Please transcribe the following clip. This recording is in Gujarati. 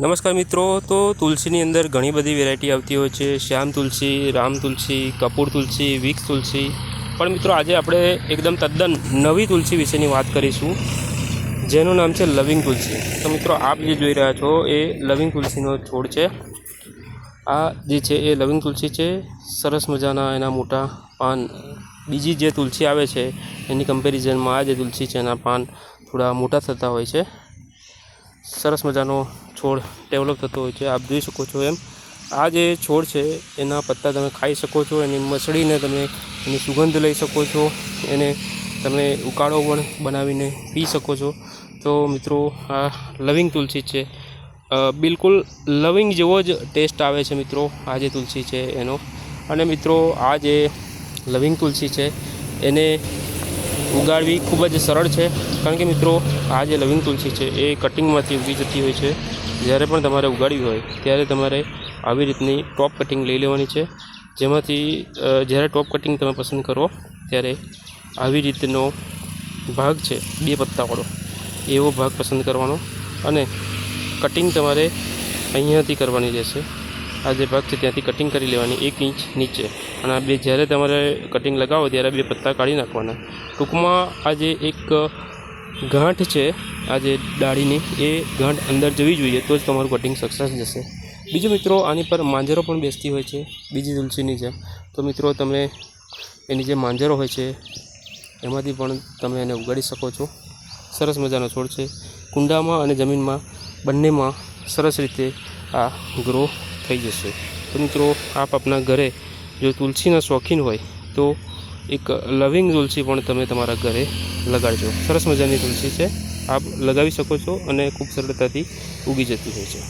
નમસ્કાર મિત્રો, તો તુલસીની અંદર ઘણી બધી વેરાયટી આવતી હોય છે. શ્યામ તુલસી, રામ તુલસી, કપૂર તુલસી, વિક્સ તુલસી. પણ મિત્રો, આજે આપણે એકદમ તદ્દન નવી તુલસી વિશેની વાત કરીશું, જેનું નામ છે લવિંગ તુલસી. તો મિત્રો, આપ જે જોઈ રહ્યા છો, એ લવિંગ તુલસીનો છોડ છે. આ જે છે, એ લવિંગ તુલસી છે. સરસ મજાના એના મોટા પાન. બીજી જે તુલસી આવે છે, એની કમ્પેરિઝનમાં આ જે તુલસી છે, એના પાન થોડા મોટા થતા હોય છે. સરસ મજાનો છોડ ડેવલપ થતો હોય છે, આપ જોઈ શકો છો એમ. આ જે છોડ છે, એના પત્તા તમે ખાઈ શકો છો, એની મસળીને તમે એની સુગંધ લઈ શકો છો, એને તમે ઉકાળો પણ બનાવીને પી શકો છો. તો મિત્રો, આ લવિંગ તુલસી છે. બિલકુલ લવિંગ જેવો જ ટેસ્ટ આવે છે મિત્રો, આ જે તુલસી છે એનો. અને મિત્રો, આ જે લવિંગ તુલસી છે, એને ઉગાડવી ખૂબ જ સરળ છે. કારણ કે મિત્રો, આ જે લવિંગ તુલસી છે, એ કટિંગમાંથી ઉગી જતી હોય છે. જ્યારે પણ તમારે ઉગાડવી હોય, ત્યારે તમારે આવી રીતની ટોપ કટિંગ લઈ લેવાની છે. જેમાંથી જ્યારે ટોપ કટિંગ તમે પસંદ કરો, ત્યારે આવી રીતનો ભાગ છે, બે પત્તાવાળો. એવો ભાગ પસંદ કરવાનો અને કટિંગ તમારે અહીંયાથી કરવાની રહેશે. આ જે ભાગ છે ત્યાંથી કટિંગ કરી લેવાની એક ઇંચ નીચે. અને આ બે જ્યારે તમારે કટિંગ લગાવો ત્યારે બે પત્તા કાઢી નાખવાના. ટૂંકમાં આ જે એક ગાંઠ છે, આ જે ડાળીની, એ ગાંઠ અંદર જવી જોઈએ તો જ તમારું કટિંગ સક્સેસ જશે. બીજું મિત્રો, આની પર માંજરો પણ બેસતી હોય છે, બીજી તુલસીની જેમ. તો મિત્રો, તમે એની જે માંજરો હોય છે, એમાંથી પણ તમે એને ઉગાડી શકો છો. સરસ મજાનો છોડ છે. કુંડામાં અને જમીનમાં બંનેમાં સરસ રીતે આ ગ્રો થઈ જશે. તો મિત્રો, આપ આપના ઘરે જો તુલસીના શોખીન હોય, તો એક લવિંગ તુલસી પણ તમે તમારા ઘરે લગાડજો. સરસ મજાની તુલસી છે. આપ લગાવી શકો છો અને ખૂબ સરળતાથી ઉગી જતી હોય છે.